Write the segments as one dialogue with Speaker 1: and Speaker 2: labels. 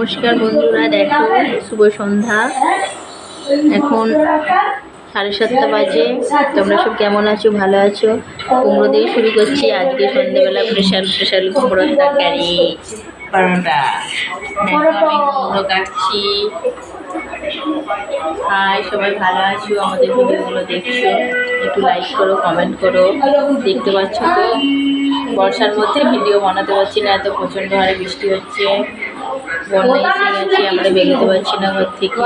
Speaker 1: নমস্কার বন্ধুরা, দেখো, শুভ সন্ধ্যা। এখন সাড়ে সাতটা বাজে। তোমরা সব কেমন আছো? ভালো আছো? কুমড়ো দিয়ে শুরু করছি। আজকে সন্ধ্যেবেলা প্রেশার প্রেশার কুমড়োর তরকারি পরোটা। কুমড়ো কাটছি। হাই, সবাই ভালো আছো? আমাদের ভিডিওগুলো দেখছ? একটু লাইক করো কমেন্ট করো। দেখতে পাচ্ছ তো? বর্ষার মধ্যে ভিডিও বানাতে পারছি না, এত প্রচণ্ড হারে বৃষ্টি হচ্ছে। আমরা বেরোতে পারছি না ঘর থেকে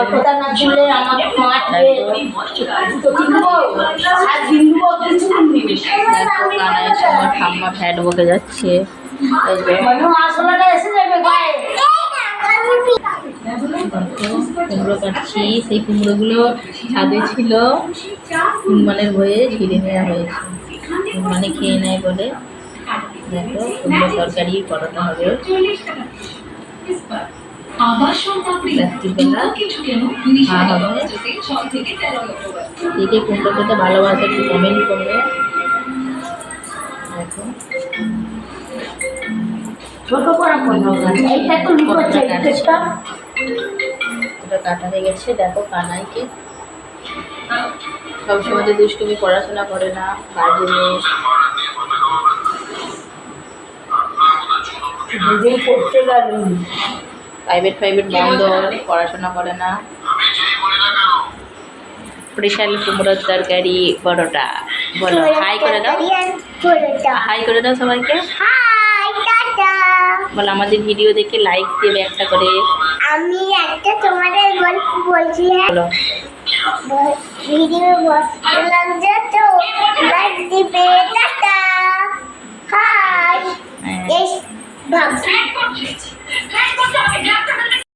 Speaker 2: আমার
Speaker 1: ঠাম্মা ফ্যাট বকে যাচ্ছে। কুমড়ো কাটছি সেই কুমড়োগুলো ছাদে ছিল। কুরবানের ভয়ে ছিঁড়ে নেওয়া হয়েছে। কুরবানি খেয়ে নেয় বলে। দেখো কুমড়ো তরকারি পরোটা হবে। রাত্রিবেলা খাওয়া হবে কে কে কুমড়ো খেতে ভালোবাসে একটু কমেন্ট করবে। দেখো।
Speaker 2: ছোট করে কোনো এইটা তো এটা
Speaker 1: কাটা হয়ে গেছে দেখো কানাইকে। সবসময় তো দুষ্টুমি পড়াশোনা করে না বাজে
Speaker 2: নিজেই করতে গেল
Speaker 1: প্রাইভেট প্রাইভেট বন্ধ পড়াশোনা করে না। স্পেশাল কুমড়োর তরকারি পরোটা। বলো হাই করে দাও। হাই করে দাও সবাইকে। বলো আমাদের ভিডিও দেখে লাইক দেবে একটা করে।
Speaker 3: আমি একটা তোমাদের গল্প বলছি হ্যাঁ?
Speaker 1: বলো।
Speaker 3: ভিডিও বললাম যে তো লাইক দিবে। হাই
Speaker 1: হ্যাঁ।
Speaker 3: এই ভাব